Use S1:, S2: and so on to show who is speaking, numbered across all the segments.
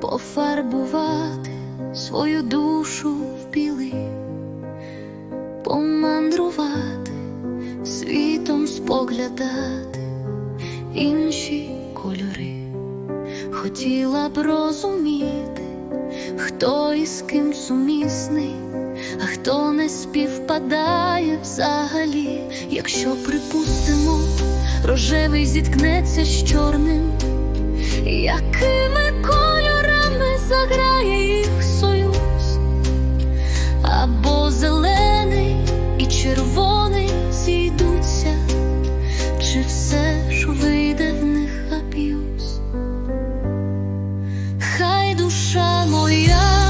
S1: пофарбувати свою душу в білий, помандрувати, світом споглядати інші кольори. Хотіла б розуміти, хто із ким сумісний, а хто не співпадає взагалі, якщо припустимо, рожевий зіткнеться з чорним, якими кольорами заграє їх союз, або зелений і червоний зійдуться, чи все ж вийде в них аб'юз? Хай душа моя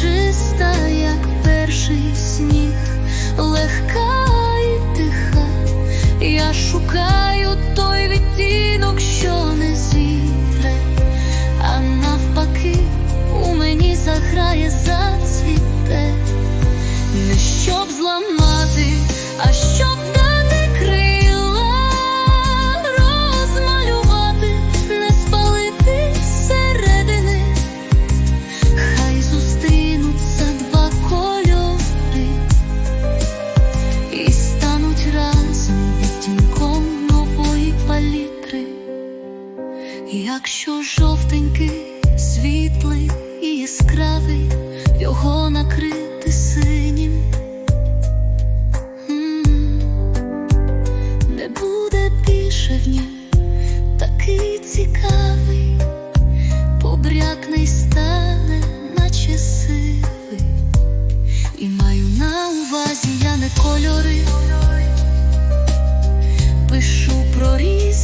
S1: чиста, як перший сніг, легка і тиха. Я шукаю той відтінок, Якщо жовтенький, світлий і яскравий, його накрити синім. Не буде більше в нім такий цікавий, побрякне й стане, наче сивий. І маю на увазі я не кольори, пишу про різні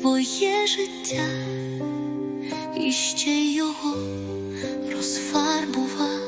S1: твоє життя і ще його розфарбував.